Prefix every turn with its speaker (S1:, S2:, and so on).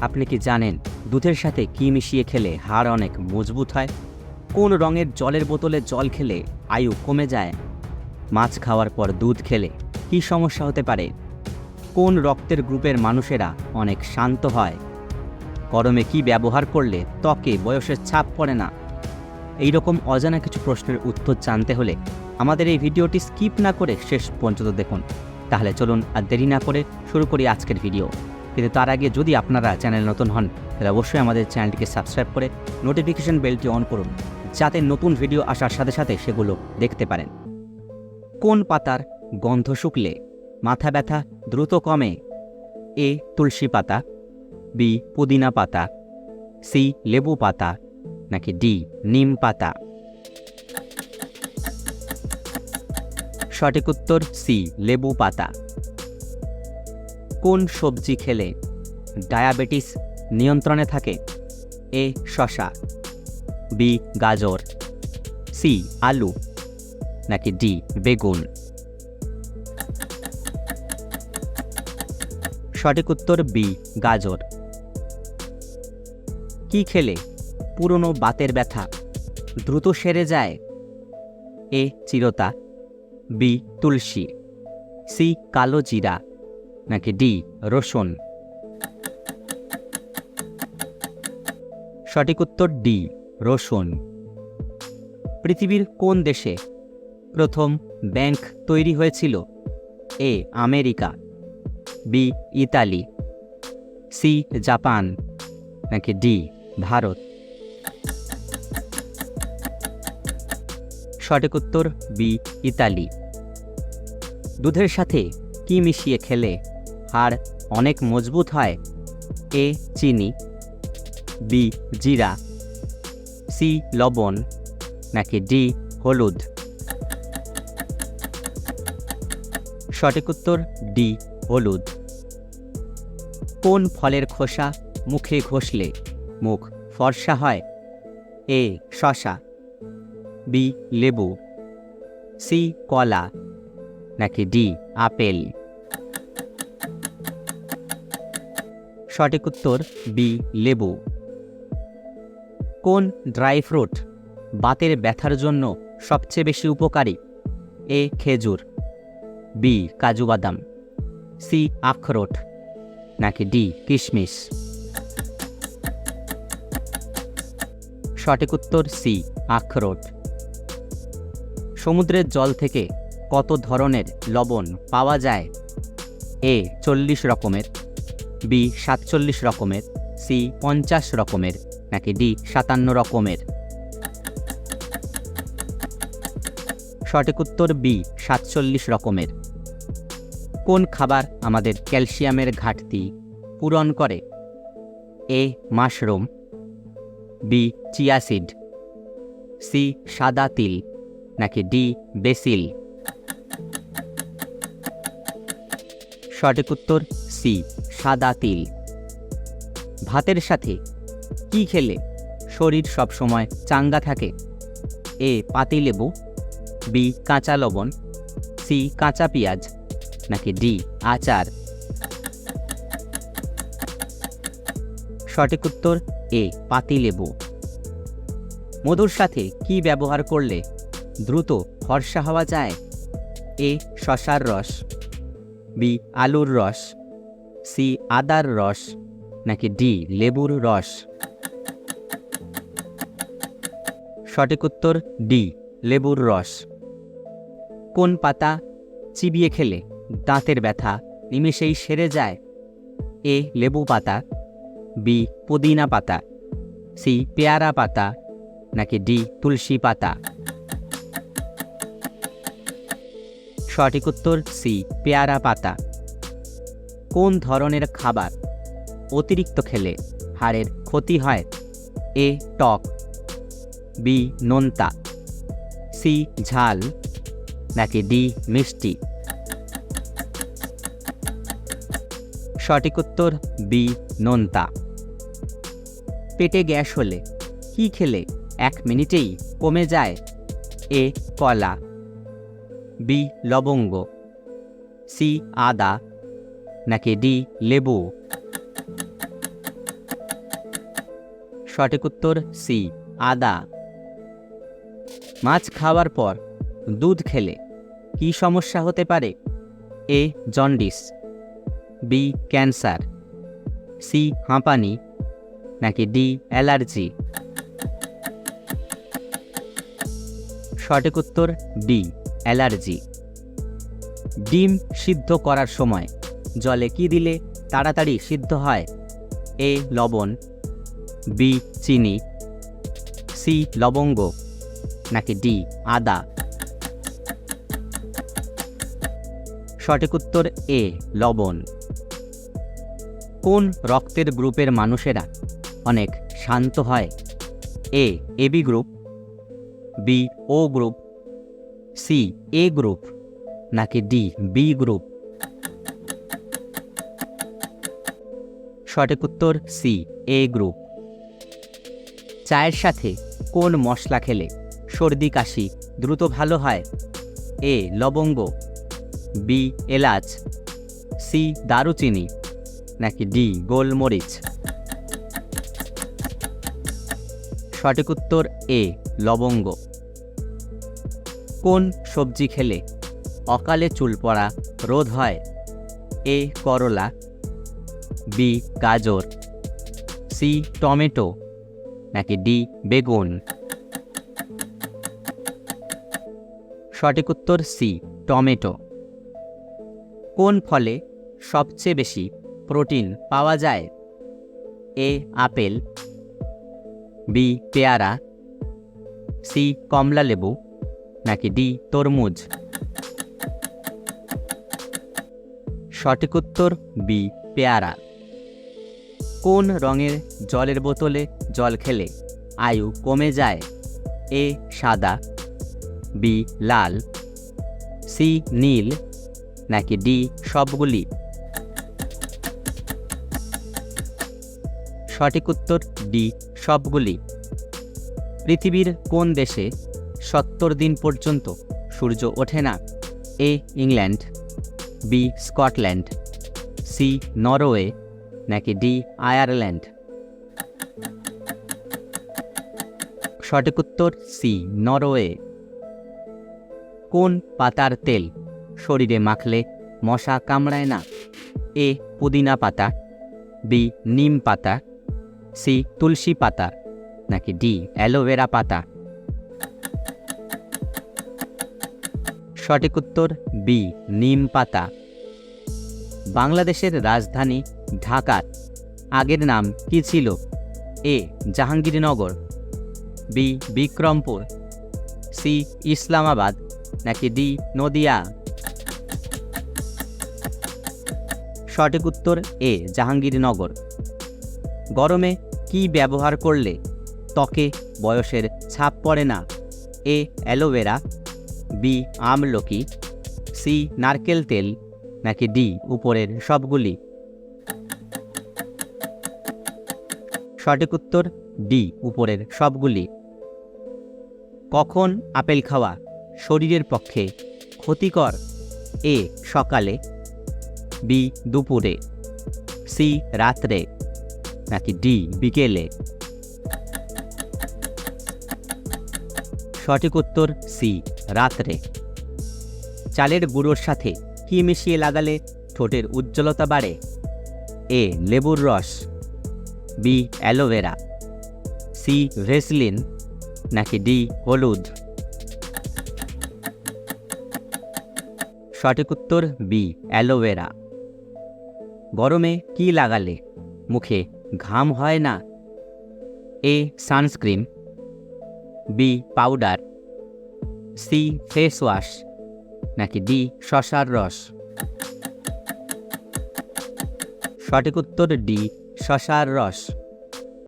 S1: আপনি কি জানেন দুধের সাথে কি মিশিয়ে খেলে হাড় অনেক মজবুত হয়? কোন রঙের জলের বোতলে জল খেলে আয়ু কমে যায়? মাছ খাওয়ার পর দুধ খেলে কি সমস্যা হতে পারে? কোন রক্তের গ্রুপের মানুষেরা অনেক শান্ত হয়? গরমে কি ব্যবহার করলে ত্বকে বয়সের ছাপ পড়ে না? এই রকম অজানা কিছু প্রশ্নের উত্তর জানতে হলে আমাদের এই ভিডিওটি স্কিপ না করে শেষ পর্যন্ত দেখুন। তাহলে চলুন আর দেরি না করে শুরু করি আজকের ভিডিও। কিন্তু তার আগে যদি আপনারা চ্যানেল নতুন হন, তাহলে অবশ্যই আমাদের চ্যানেলটিকে সাবস্ক্রাইব করে নোটিফিকেশন বেলটি অন করুন, যাতে নতুন ভিডিও আসার সাথে সাথে সেগুলো দেখতে পারেন। কোন পাতার গন্ধ শুকলে মাথা ব্যথা দ্রুত কমে? এ, তুলসী পাতা, বি, পুদিনা পাতা, সি, লেবু পাতা, নাকি ডি, নিম পাতা? সঠিক উত্তর সি, লেবু পাতা। কোন সবজি খেলে ডায়াবেটিস নিয়ন্ত্রণে থাকে? এ. শশা বি. গাজর সি. আলু নাকি ডি. বেগুন? সঠিক উত্তর বি. গাজর। কি খেলে পুরনো বাতের ব্যথা দ্রুত সেরে যায়? এ. চিরতা বি. তুলসী সি. কালো জিরা নাকি ডি, রসুন? সঠিক উত্তর ডি, রসুন। পৃথিবীর কোন দেশে প্রথম ব্যাংক তৈরি হয়েছিল? A, America. B, Italy. C, Japan. নাকি ডি, ভারত। সঠিক উত্তর বি, ইতালি। দুধের সাথে কি মিশিয়ে খেলে হাড় অনেক মজবুত হয়। এ চিনি, বি জিরা, সি লবণ, নাকি ডি হলুদ। সঠিক উত্তর, ডি হলুদ। কোন ফলের খোসা মুখে ঘষলে মুখ ফর্সা হয়? এ শশা, বি লেবু, সি কলা, নাকি ডি আপেল? সঠিক উত্তর বি, লেবু। কোন ড্রাই ফ্রুট বাতের ব্যথার জন্য সবচেয়ে বেশি উপকারী? এ, খেজুর। বি, কাজু বাদাম। সি, আখরোট। নাকি ডি, কিশমিশ। সঠিক উত্তর সি, আখরোট। সমুদ্রের জল থেকে কত ধরনের লবণ পাওয়া যায়? এ, চল্লিশ রকমের। বি সাতচল্লিশ রকমের, সি পঞ্চাশ রকমের, নাকি ডি সাতান্ন রকমের? সঠিক উত্তর বি সাতচল্লিশ রকমের। কোন খাবার আমাদের ক্যালসিয়ামের ঘাটতি পূরণ করে? A mushroom, B chia seed C সাদা তিল, নাকি ডি বেসিল? সঠিক উত্তর সি সাদা তিল। ভাতের সাথে কি খেলে শরীর সবসময় চাঙ্গা থাকে? এ পাতিলেবু বি কাঁচা লবণ। সি কাঁচা পেঁয়াজ। নাকি ডি আচার। সঠিক উত্তর এ পাতিলেবু মধুর সাথে কি ব্যবহার করলে দ্রুত ফর্সা হওয়া যায়? এ শশার রস। বি, আলুর রস, সি, আদার রস, নাকি ডি, লেবুর রস? সঠিক উত্তর ডি, লেবুর রস। কোন পাতা চিবিয়ে খেলে দাঁতের ব্যথা নিমেষেই সেরে যায়? এ, লেবু পাতা, বি, পুদিনা পাতা, সি, পেয়ারা পাতা, নাকি ডি, তুলসী পাতা? সঠিক উত্তর সি পেয়ারা পাতা। কোন ধরনের খাবার অতিরিক্ত খেলে হাড়ের ক্ষতি হয়? এ টক। বি নোনতা। সি ঝাল। নাকি ডি মিষ্টি। সঠিক উত্তর বি নোনতা। পেটে গ্যাস হলে কি খেলে এক মিনিটেই কমে যায়? এ কলা। বি, লবঙ্গ। সি, আদা। নাকি ডি, লেবু। সঠিক উত্তর সি, আদা। মাছ খাওয়ার পর দুধ খেলে কি সমস্যা হতে পারে? A, jaundice. B, cancer. C, হাঁপানি। নাকি ডি, অ্যালার্জি। সঠিক উত্তর ডি। অ্যালার্জি। ডিম সিদ্ধ করার সময়, জলে কি দিলে তাড়াতাড়ি সিদ্ধ হয়? এ, লবণ, বি, চিনি, সি, লবঙ্গ, নাকি ডি, আদা? সঠিক উত্তর এ, লবণ। কোন রক্তের গ্রুপের মানুষেরা অনেক শান্ত হয়? A, AB group, B, O group C, A group, নাকি ডি, বি গ্রুপ? সঠিক উত্তর সি, এ গ্রুপ। চায়ের সাথে কোন মশলা খেলে সর্দি কাশি দ্রুত ভালো হয়? এ, লবঙ্গ, বি, এলাচ, সি, দারুচিনি, নাকি ডি, গোলমরিচ? সঠিক উত্তর এ, লবঙ্গ। কোন সবজি খেলে? অকালে চুল পড়া রোধ হয়। এ করলা। বি গাজর। C tomato. নাকি ডি বেগুন? সঠিক উত্তর সি, টমেটো। কোন ফলে সবচেয়ে বেশি প্রোটিন পাওয়া যায়? A apple. বি পেয়ারা। সি কমলা লেবু নাকি ডি, তরমুজ? সঠিক উত্তর, বি, পেয়ারা। কোন রঙের জলের বোতলে জল খেলে আয়ু কমে যায়? এ, সাদা, বি, লাল, সি, নীল, নাকি ডি, সবগুলি? সঠিক উত্তর, ডি, সবগুলি। পৃথিবীর কোন দেশে সত্তর দিন পর্যন্ত সূর্য ওঠে না। A, England. B, Scotland. C, Norway. নাকি ডি, আয়ারল্যান্ড। সঠিক উত্তর, সি, নরওয়ে। কোন পাতার তেল শরীরে মাখলে মশা কামড়ায় না? এ, পুদিনা পাতা। বি, নিম পাতা। সি, তুলসী পাতা। নাকি ডি, অ্যালোভেরা পাতা। সঠিক উত্তর বি, নিম পাতা। বাংলাদেশের রাজধানী ঢাকার আগের নাম কি ছিল? A, Jahangirnagar. B, Bikrampur. C, Islamabad. নাকি ডি, নদিয়া। সঠিক উত্তর এ, জাহাঙ্গীরনগর। গরমে কি ব্যবহার করলে ত্বকে বয়সের ছাপ পড়ে না? A, aloe vera. বি আমলকি সি, নারকেল তেল, নাকি ডি, উপরের সবগুলি? সঠিক উত্তর, ডি, উপরের সবগুলি। কখন আপেল খাওয়া শরীরের পক্ষে ক্ষতিকর? এ, সকালে, বি, দুপুরে, সি, রাত্রে, নাকি ডি, বিকেলে? সঠিক উত্তর সি, রাত্রে। চালের গুঁড়োর সাথে কি মিশিয়ে লাগালে ঠোঁটের উজ্জ্বলতা বাড়ে? এ, লেবুর রস। B, aloe vera. C Vaseline নাকি ডি, হলুদ। সঠিক উত্তর বি, অ্যালোভেরা। গরমে কি লাগালে মুখে ঘাম হয় না? A, sunscreen. B powder C face wash নাকি ডি শশার রস? সঠিক উত্তর ডি শশার রস।